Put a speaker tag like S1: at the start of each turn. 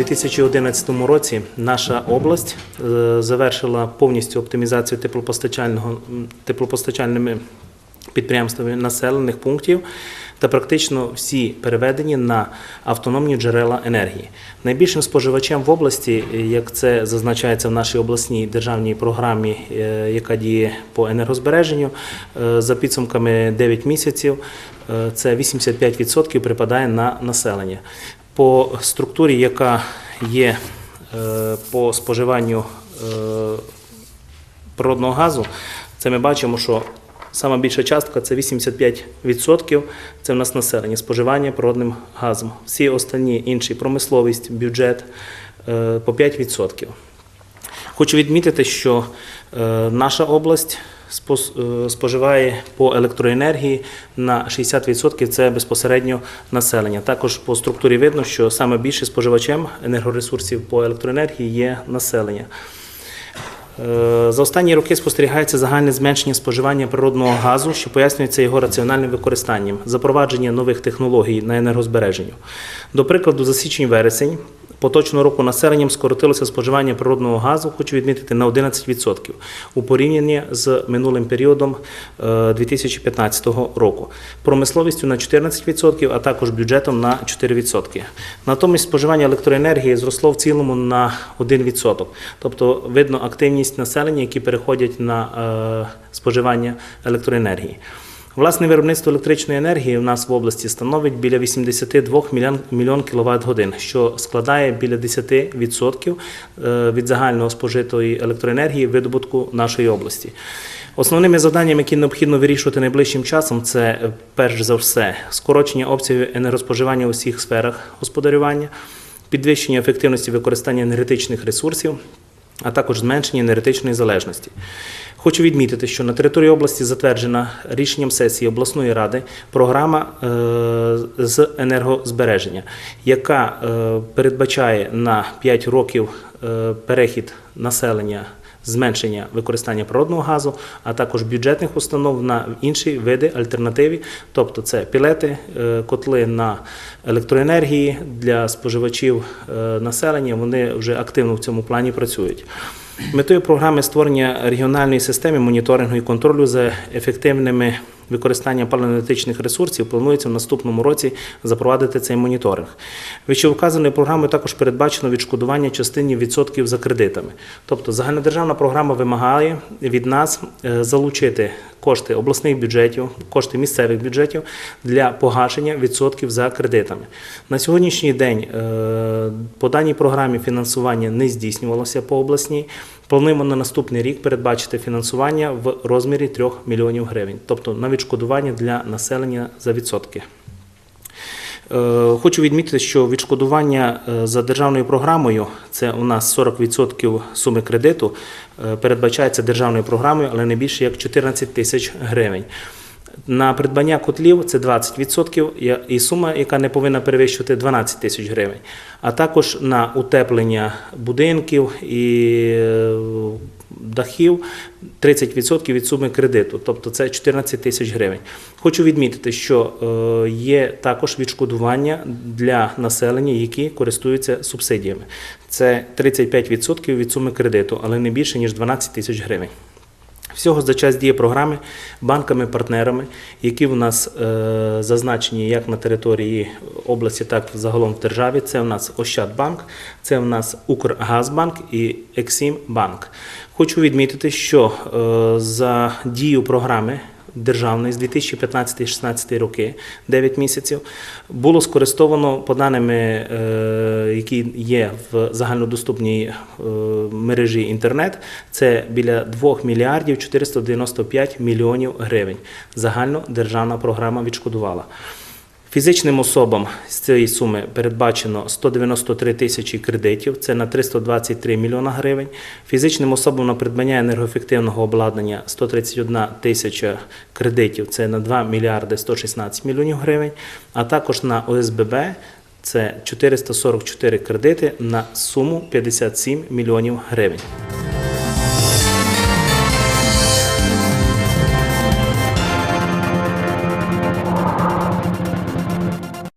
S1: 2011 році наша область е, завершила повністю оптимізацію теплопостачального теплопостачальними підприємствами населених пунктів та практично всі переведені на автономні джерела енергії. Найбільшим споживачем в області, е, як це зазначається в нашій обласній державній програмі, е, яка діє по енергозбереженню, за підсумками 9 місяців, це 85% припадає на населення. По структурі, яка є е, по споживанню е, природного газу, це ми бачимо, що сама більша частка це 85%. Це в нас населення, споживання природним газом. Всі останні інші промисловість, бюджет е, по 5%. Хочу відмітити, що наша область споживає по електроенергії на 60% це безпосередньо населення. Також по структурі видно, що саме більше споживачем енергоресурсів по електроенергії є населення. Е, За останні роки спостерігається загальне зменшення споживання природного газу, що пояснюється його раціональним використанням, запровадження нових технологій на енергозбереженню. До прикладу, за січень-вересень поточного року населенням скоротилося споживання природного газу, хочу відмітити, на 11% у порівнянні з минулим періодом е, 2015 року. Промисловістю на 14%, а також бюджетом на 4%. Натомість споживання електроенергії зросло в цілому на 1%. Тобто видно активність населення, які переходять на е, споживання електроенергії. Власне виробництво електричної енергії у нас в області становить біля 82 мільйон, мільйон кВт годин, що складає біля 10% е, від загального спожитої електроенергії видобутку нашої області. Основними завданнями, які необхідно вирішувати найближчим часом, це е, перш за все скорочення обсягів енергоспоживання у всіх сферах господарювання, підвищення ефективності використання енергетичних ресурсів, а також зменшення енергетичної залежності. Хочу відмітити, що на території області затверджена рішенням сесії обласної ради програма е, з енергозбереження, яка е, передбачає на 5 років е, перехід населення. Зменшення використання природного газу, а також бюджетних установ на інші види альтернативи, тобто це пілети, котли на електроенергії для споживачів населення. Вони вже активно в цьому плані працюють. Метою програми створення регіональної системи моніторингу і контролю за ефективними використанням паливно-енергетичних ресурсів планується в наступному році запровадити цей моніторинг. Вищевказаною програмою також передбачено відшкодування частини відсотків за кредитами. Тобто загальнодержавна програма вимагає від нас е, залучити кошти обласних бюджетів, кошти місцевих бюджетів для погашення відсотків за кредитами. На сьогоднішній день е, по даній програмі фінансування не здійснювалося по обласній. Плануємо на наступний рік передбачити фінансування в розмірі 3 мільйонів гривень, тобто на відшкодування для населення за відсотки. Е, Хочу відмітити, що відшкодування е, за державною програмою це у нас 40% суми кредиту, е, передбачається державною програмою, але не більше як 14 тисяч гривень. На придбання котлів це 20% і сума, яка не повинна перевищувати 12 тисяч гривень. А також на утеплення будинків і е, дахів 30% від суми кредиту, тобто це 14 тисяч гривень. Хочу відмітити, що е, є також відшкодування для населення, які користуються субсидіями. Це 35% від суми кредиту, але не більше ніж 12 тисяч гривень. Всього за час дії програми банками-партнерами, які в нас е, зазначені як на території області, так і загалом в державі. Це в нас Ощадбанк, це в нас Укргазбанк і Ексімбанк. Хочу відмітити, що е, за дію програми державної з 2015-16 роки, 9 місяців, було скористовано по даними, е, які є в загальнодоступній е, мережі інтернет, це біля 2 мільярдів 495 мільйонів гривень. Загально державна програма відшкодувала. Фізичним особам з цієї суми передбачено 193 тисячі кредитів, це на 323 мільйона гривень. Фізичним особам на придбання енергоефективного обладнання 131 тисяча кредитів, це на 2 мільярди 116 мільйонів гривень, а також на ОСББ це 444 кредити на суму 57 мільйонів гривень.